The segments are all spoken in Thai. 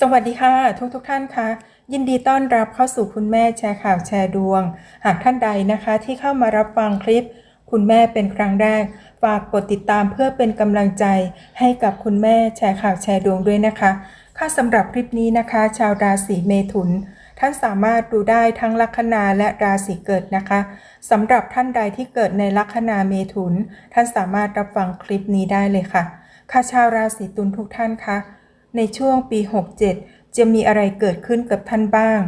สวัสดีค่ะ ทุกทุกท่านคะยินดีต้อนรับเข้าสู่คุณแม่แชร์ข่าวแชร์ดวง หากท่านใดนะคะที่เข้ามารับฟังคลิป คุณแม่เป็นครั้งแรก ฝากกดติดตามเพื่อเป็นกำลังใจ ให้กับคุณแม่แชร์ข่าวแชร์ดวงด้วยนะคะค่ะสำหรับคลิปนี้นะคะ ชาวราศีเมถุน ท่านสามารถดูได้ทั้งลัคนาและราศีเกิดนะคะสำหรับท่านใดที่เกิดในลัคนาเมถุน ท่านสามารถรับฟังคลิปนี้ได้เลยค่ะค่ะชาวราศีตุลทุกท่านคะ ในช่วงปี 67 จะมีอะไรเกิดขึ้นกับท่านบ้าง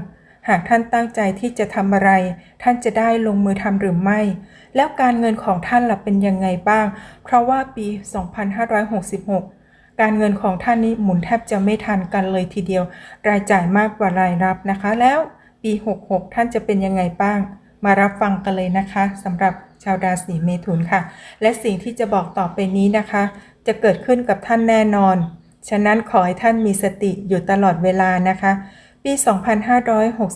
หากท่านตั้งใจที่จะทำอะไร ท่านจะได้ลงมือทำหรือไม่ แล้วการเงินของท่านล่ะเป็นยังไงบ้าง เพราะว่าปี 2566 การเงินของท่านนี้หมุนแทบจะไม่ทันกันเลยทีเดียว รายจ่ายมากกว่ารายรับนะคะ แล้วปี 66 ท่านจะเป็นยังไงบ้าง มารับฟังกันเลยนะคะสำหรับชาวราศีเมถุนค่ะ และสิ่งที่จะบอกต่อไปนี้นะคะ จะเกิดขึ้นกับท่านแน่นอน ฉะนั้นขอให้ท่านมีสติอยู่ตลอดเวลานะคะ ปี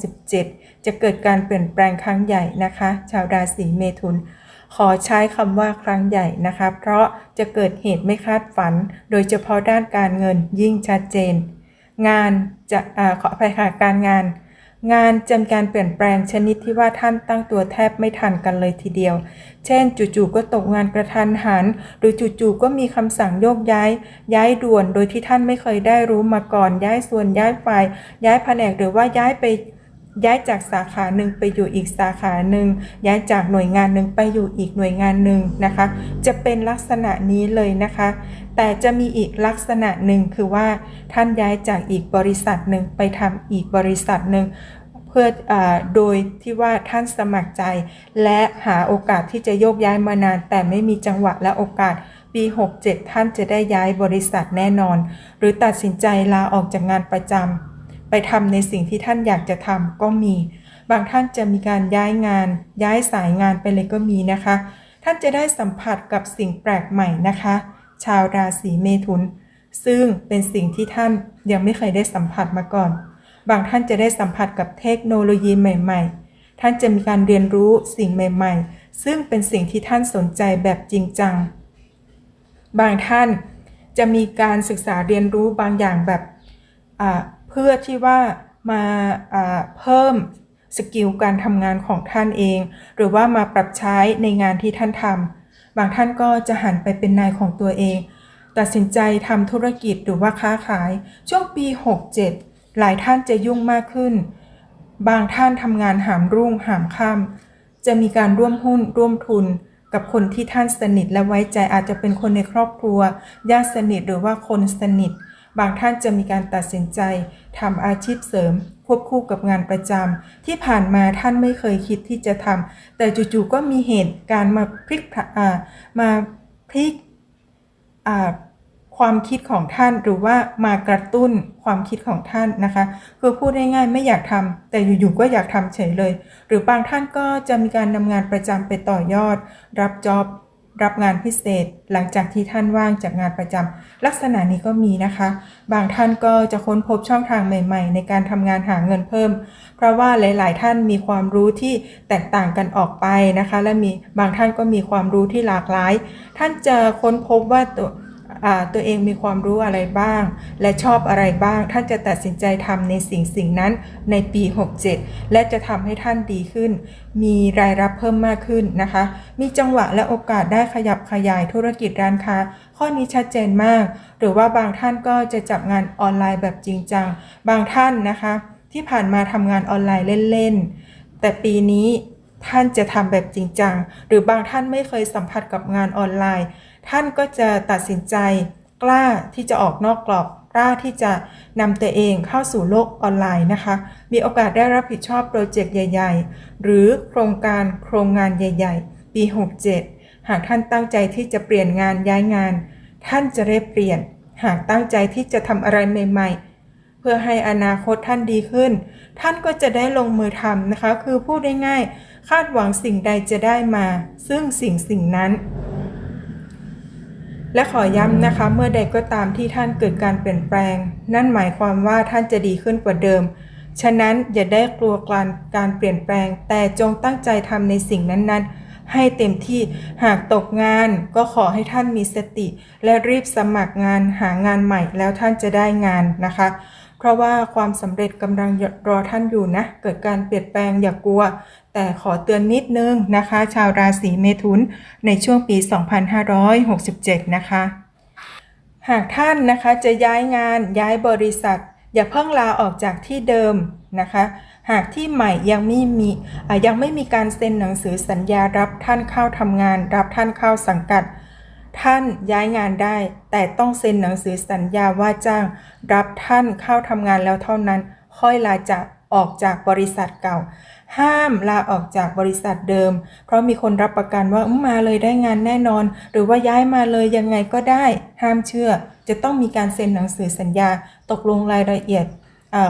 2567 จะเกิดการเปลี่ยนแปลงครั้งใหญ่นะคะ ชาวราศีเมถุน ขอใช้คำว่าครั้งใหญ่นะคะ เพราะจะเกิดเหตุไม่คาดฝัน โดยเฉพาะด้านการเงินยิ่งชัดเจน งานจะอขออภัยค่ะการงาน งานจำการเปลี่ยนแปลงชนิดที่ว่าท่านตั้งตัวแทบไม่ทันกันเลยทีเดียว เช่น จู่ๆก็ตกงานกระทันหัน หรือจู่ๆก็มีคำสั่งโยกย้าย ย้ายด่วน โดยที่ท่านไม่เคยได้รู้มาก่อน ย้ายส่วนย้ายฝ่าย ย้ายแผนกหรือว่าย้ายไป ย้ายจากสาขาหนึ่งไปอยู่อีกสาขาหนึ่งย้ายจากหน่วยงานหนึ่งไปอยู่อีกหน่วยงานหนึ่งนะคะ จะเป็นลักษณะนี้เลยนะคะ แต่จะมีอีกลักษณะหนึ่งคือว่าท่านย้ายจากอีกบริษัทหนึ่งไปทำอีกบริษัทหนึ่งเพื่ออโดยที่ว่าท่านสมัครใจ และหาโอกาสที่จะโยกย้ายมานาน แต่ไม่มีจังหวะและโอกาสปี 67 ท่านจะได้ย้ายบริษัทแน่นอน หรือตัดสินใจลาออกจากงานประจำ ไปทำในสิ่งที่ท่านอยากจะทำก็มี บางท่านจะมีการย้ายงาน ย้ายสายงานไปเลยก็มีนะคะ ท่านจะได้สัมผัสกับสิ่งแปลกใหม่นะคะ ชาวราศีเมถุน ซึ่งเป็นสิ่งที่ท่านยังไม่เคยได้สัมผัสมาก่อน บางท่านจะได้สัมผัสกับเทคโนโลยีใหม่ ๆ ท่านจะมีการเรียนรู้สิ่งใหม่ ๆ ซึ่งเป็นสิ่งที่ท่านสนใจแบบจริงจัง บางท่านจะมีการศึกษาเรียนรู้บางอย่างแบบ เพื่อที่ว่ามาาเพิ่มสกิลการทำงานของท่านเอง หรือว่ามาปรับใช้ในงานที่ท่านทำบางท่านก็จะหันไปเป็นนายของตัวเอง ตัดสินใจทำธุรกิจหรือว่าค้าขาย ช่วงปี 67 หลายท่านจะยุ่งมากขึ้น บางท่านทำงานหามรุ่งหามค่ำจะมีการร่วมหุ้นร่วมทุนกับคนที่ท่านสนิทและไว้ใจอาจจะเป็นคนในครอบครัวญาติสนิทหรือว่าคนสนิท บางท่านจะมีการตัดสินใจทำอาชีพเสริม ควบคู่กับงานประจำที่ผ่านมาท่านไม่เคยคิดที่จะทำแต่จู่ๆก็มีเหตุการณ์มาพลิกมาพลิกความคิดของท่านหรือว่ามากระตุ้นความคิดของท่านนะคะคือพูดง่ายๆไม่อยากทำแต่อยู่ๆก็อยากทำเฉยเลย หรือบางท่านก็จะมีการนำงานประจำไปต่อยอด รับจ็อบ รับงานพิเศษ หลังจากที่ท่านว่างจากงานประจำลักษณะนี้ก็มีนะคะ บางท่านก็จะค้นพบช่องทางใหม่ ๆ ในการทำงานหาเงินเพิ่ม เพราะว่าหลาย ๆ ท่านมีความรู้ที่แตกต่างกันออกไปนะคะ และมีบางท่านก็มีความรู้ที่หลากหลาย ท่านจะค้นพบว่าตัว ตัวเองมีความรู้อะไรบ้าง และชอบอะไรบ้าง ท่านจะตัดสินใจทำในสิ่งสิ่งนั้นในปี 67 และจะทำให้ท่านดีขึ้น มีรายรับเพิ่มมากขึ้นนะคะ มีจังหวะและโอกาสได้ขยับขยายธุรกิจร้านค้า ข้อนี้ชัดเจนมาก หรือว่าบางท่านก็จะจับงานออนไลน์แบบจริงจัง บางท่านนะคะ ที่ผ่านมาทำงานออนไลน์เล่นๆ แต่ปีนี้ท่านจะทำแบบจริงจัง หรือบางท่านไม่เคยสัมผัสกับงานออนไลน์ ท่านก็จะตัดสินใจกล้าที่จะออกนอกกรอบกล้าที่จะนำตัวเองเข้าสู่โลกออนไลน์นะคะ มีโอกาสได้รับผิดชอบโปรเจกต์ใหญ่ ๆ หรือโครงการโครงงานใหญ่ ๆ ปี 67 หากท่านตั้งใจที่จะเปลี่ยนงานย้ายงาน ท่านจะได้เปลี่ยน หากตั้งใจที่จะทำอะไรใหม่ ๆ เพื่อให้อนาคตท่านดีขึ้น ท่านก็จะได้ลงมือทำนะคะ คือพูดได้ง่าย คาดหวังสิ่งใดจะได้มา ซึ่งสิ่งสิ่งนั้น และขอย้ำนะคะ เมื่อใดก็ตามที่ท่านเกิดการเปลี่ยนแปลง นั่นหมายความว่าท่านจะดีขึ้นกว่าเดิม ฉะนั้นอย่าได้กลัวการการเปลี่ยนแปลง แต่จงตั้งใจทำในสิ่งนั้นๆ ให้เต็มที่หากตกงาน ก็ขอให้ท่านมีสติ และรีบสมัครงานหางานใหม่แล้วท่านจะได้งานนะคะ เพราะว่าความสำเร็จกำลังรอท่านอยู่นะ เกิดการเปลี่ยนแปลงอย่ากลัว แต่ขอเตือนนิดนึงนะคะ ชาวราศีเมถุนในช่วงปี 2567 นะคะ หากท่านนะคะจะย้ายงานย้ายบริษัท อย่าเพิ่งลาออกจากที่เดิมนะคะ หากที่ใหม่ยังไม่มียังไม่มีการเซ็นหนังสือสัญญารับท่านเข้าทำงาน รับท่านเข้าสังกัด ท่านย้ายงานได้ แต่ต้องเซ็นหนังสือสัญญาว่าจ้าง รับท่านเข้าทำงานแล้วเท่านั้น ค่อยลาจากออกจากบริษัทเก่า ห้ามลาออกจากบริษัทเดิม เพราะมีคนรับประกันว่ามาเลยได้งานแน่นอน หรือว่าย้ายมาเลยยังไงก็ได้ ห้ามเชื่อ จะต้องมีการเซ็นหนังสือสัญญา ตกลงรายละเอียด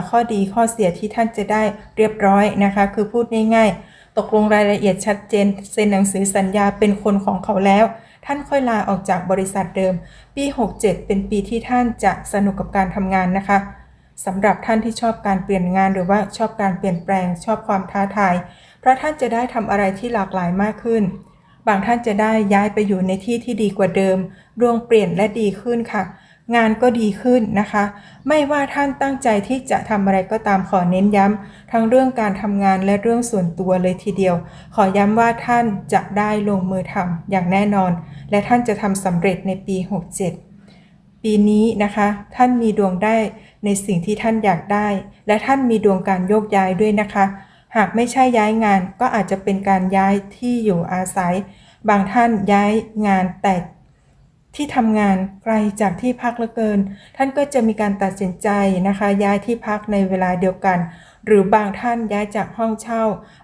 ข้อดีข้อเสียที่ท่านจะได้เรียบร้อยนะคะ คือพูดง่ายๆ ตกลงรายละเอียดชัดเจน เซ็นหนังสือสัญญาเป็นคนของเขาแล้ว ท่านค่อยลาออกจากบริษัทเดิม ปี 67 เป็นปีที่ท่านจะสนุกกับการทำงานนะคะสำหรับท่านที่ชอบการเปลี่ยนงานหรือว่าชอบการเปลี่ยนแปลง ชอบความท้าทาย เพราะท่านจะได้ทำอะไรที่หลากหลายมากขึ้น บางท่านจะได้ย้ายไปอยู่ในที่ที่ดีกว่าเดิม ดวงเปลี่ยนและดีขึ้นค่ะ งานก็ดีขึ้นนะคะ ไม่ว่าท่านตั้งใจที่จะทำอะไรก็ตามขอเน้นย้ำทั้งเรื่องการทำงานและเรื่องส่วนตัวเลยทีเดียว ขอย้ำว่าท่านจะได้ลงมือทำอย่างแน่นอน และท่านจะทำสำเร็จในปี 67 ปีนี้นะคะ ท่านมีดวงได้ในสิ่งที่ท่านอยากได้ และท่านมีดวงการโยกย้ายด้วยนะคะ หากไม่ใช่ย้ายงานก็อาจจะเป็นการย้ายที่อยู่อาศัย บางท่านย้ายงานแต่ ที่ทำงานไกลจากที่พักเหลือเกิน ท่านก็จะมีการตัดสินใจนะคะ ย้ายที่พักในเวลาเดียวกัน หรือบางท่านย้ายจากห้องเช่า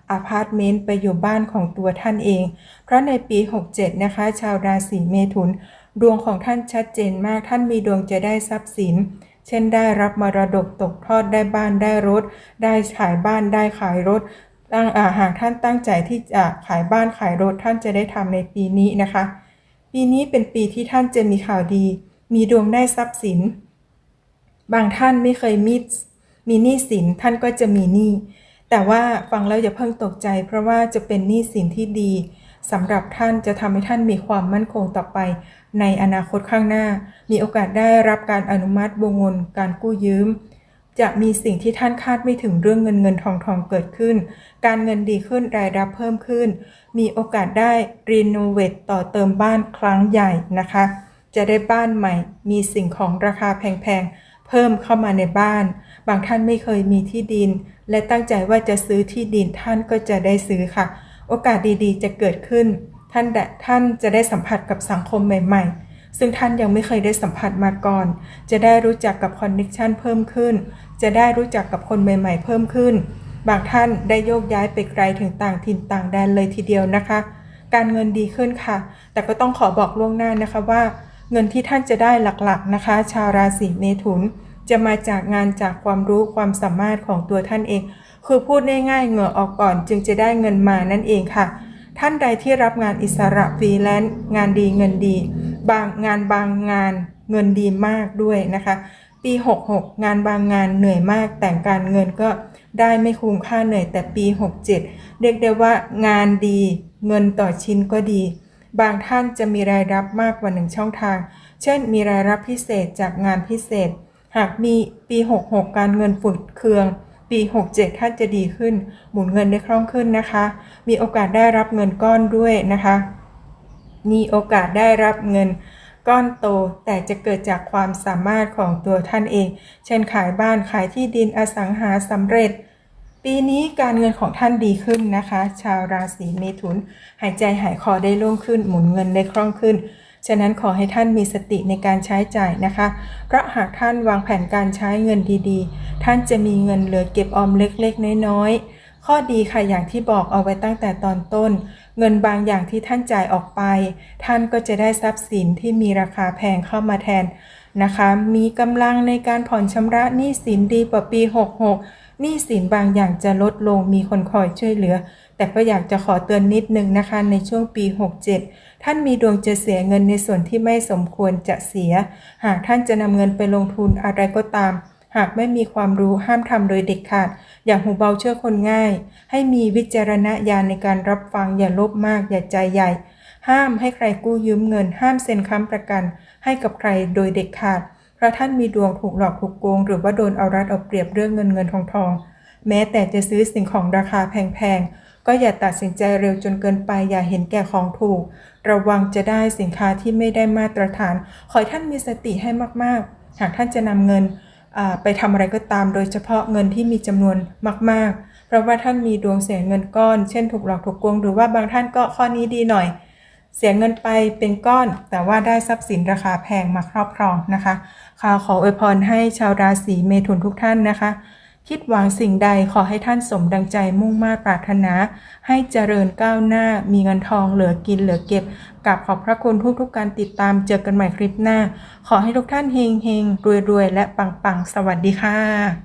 อาพาร์ตเมนต์ไปอยู่บ้านของตัวท่านเอง เพราะในปี 67 นะคะ ชาวราศีเมถุน ดวงของท่านชัดเจนมากท่านมีดวงจะได้ทรัพย์สิน เช่นได้รับมรดกตกทอดได้บ้านได้รถ ได้ขายบ้านได้ขายรถตั้งหากท่านตั้งใจที่จะขายบ้านขายรถท่านจะได้ทำในปีนี้นะคะ ปีนี้เป็นปีที่ท่านจะมีข่าวดี มีดวงได้ทรัพย์สิน บางท่านไม่เคยมีมีหนี้สินท่านก็จะมีหนี้ แต่ว่าฟังแล้วอย่าเพิ่งตกใจ เพราะว่าจะเป็นหนี้สินที่ดีสำหรับท่านจะทำให้ท่านมีความมั่นคงต่อไป ในอนาคตข้างหน้า มีโอกาสได้รับการอนุมัติวงเงินการกู้ยืม จะมีสิ่งที่ท่านคาดไม่ถึงเรื่องเงินเงินทองทองเกิดขึ้น การเงินดีขึ้นรายรับเพิ่มขึ้น มีโอกาสได้รีโนเวทต่อเติมบ้านครั้งใหญ่นะคะ จะได้บ้านใหม่ มีสิ่งของราคาแพงๆ เพิ่มเข้ามาในบ้าน บางท่านไม่เคยมีที่ดิน และตั้งใจว่าจะซื้อที่ดินท่านก็จะได้ซื้อค่ะ โอกาสดีๆ จะเกิดขึ้น ท่านท่านจะได้สัมผัสกับสังคมใหม่ ๆ ซึ่งท่านยังไม่เคยได้สัมผัสมาก่อน จะได้รู้จักกับคอนเน็ชันเพิ่มขึ้น จะได้รู้จักกับคนใหม่ ๆ เพิ่มขึ้น บางท่านได้โยกย้ายไปไกลถึงต่างถิ่นต่างแดนเลยทีเดียวนะคะ การเงินดีขึ้นค่ะ แต่ก็ต้องขอบอกล่วงหน้านะคะว่า เงินที่ท่านจะได้หลักๆนะคะ ชาวราศีเมถุน จะมาจากงานจากความรู้ความสามารถของตัวท่านเอง คือพูดง่ายๆเหงื่อออกก่อน จึงจะได้เงินมานั่นเองค่ะ ท่านใดที่รับงานอิสระฟรีแลนซ์งานดีเงินดี บางงานบางงานเงินดีมากด้วยนะคะ ปี 66 งานบางงานเหนื่อยมาก แต่งการเงินก็ได้ไม่คุ้มค่าเหนื่อยแต่ปี 67 เรียกได้ว่างานดีเงินต่อชิ้นก็ดี บางท่านจะมีรายรับมากกว่าหนึ่งช่องทาง เช่น มีรายรับพิเศษจากงานพิเศษ หากมีปี 66 การเงินฝุ่นเคืองปี 67 ท่านจะดีขึ้น หมุนเงินได้คล่องขึ้นนะคะ มีโอกาสได้รับเงินก้อนด้วยนะคะ มีโอกาสได้รับเงิน ก้อนโตแต่จะเกิดจากความสามารถของตัวท่านเอง เช่นขายบ้านขายที่ดินอสังหาสำเร็จ ปีนี้การเงินของท่านดีขึ้นนะคะ ชาวราศีเมถุน หายใจหายคอได้โล่งขึ้น หมุนเงินได้คล่องขึ้นฉะนั้นขอให้ท่านมีสติในการใช้จ่ายนะคะ เพราะหากท่านวางแผนการใช้เงินดีๆ ท่านจะมีเงินเหลือเก็บออมเล็กๆ น้อยๆ ข้อดีค่ะอย่างที่บอกเอาไว้ตั้งแต่ตอนต้น เงินบางอย่างที่ท่านจ่ายออกไป ท่านก็จะได้ทรัพย์สินที่มีราคาแพงเข้ามาแทนนะคะ มีกำลังในการผ่อนชำระหนี้สินดีกว่าปี 66หนี้สินบางอย่างจะลดลงมีคนคอยช่วยเหลือ แต่ก็อยากจะขอเตือนนิดนึงนะคะในช่วงปี 67 ท่านมีดวงจะเสียเงินในส่วนที่ไม่สมควรจะเสีย หากท่านจะนำเงินไปลงทุนอะไรก็ตาม หากไม่มีความรู้ห้ามทำโดยเด็ดขาด อย่าหูเบาเชื่อคนง่าย ให้มีวิจารณญาณในการรับฟังอย่าโลภมากอย่าใจใหญ่ ห้ามให้ใครกู้ยืมเงิน ห้ามเซ็นค้ำประกัน ให้กับใครโดยเด็ดขาดเพราะท่านมีดวงถูกหลอกถูกโกง หรือว่าโดนเอารัดเอาเปรียบเรื่องเงินเงินทองทองแม้แต่จะซื้อสิ่งของราคาแพงๆ ก็อย่าตัดสินใจเร็วจนเกินไป อย่าเห็นแก่ของถูก ระวังจะได้สินค้าที่ไม่ได้มาตรฐาน ขอให้ท่านมีสติให้มากๆ หากท่านจะนำเงิน ไปทำอะไรก็ตามโดยเฉพาะเงินที่มีจำนวนมาก ๆ เพราะว่าท่านมีดวงเสียเงินก้อน เช่นถูกหลอกถูกโกงหรือว่าบางท่านก็ข้อนี้ดีหน่อย เสียเงินไปเป็นก้อน แต่ว่าได้ทรัพย์สินราคาแพงมาครอบครองนะคะข่าวขออวยพรให้ชาวราศีเมถุนทุกท่านนะคะ คิดหวังสิ่งใดขอให้ท่านสมดังใจมุ่งมา่ปรารถนา ให้เจริญก้าวหน้า มีเงินทองเหลือกินเหลือเก็บกับขอบพระคุณทุกๆการติดตามเจอกันใหม่คลิปหน้า ขอให้ทุกท่านเฮงเฮงรวยรวยและปังปังสวัสดีค่ะ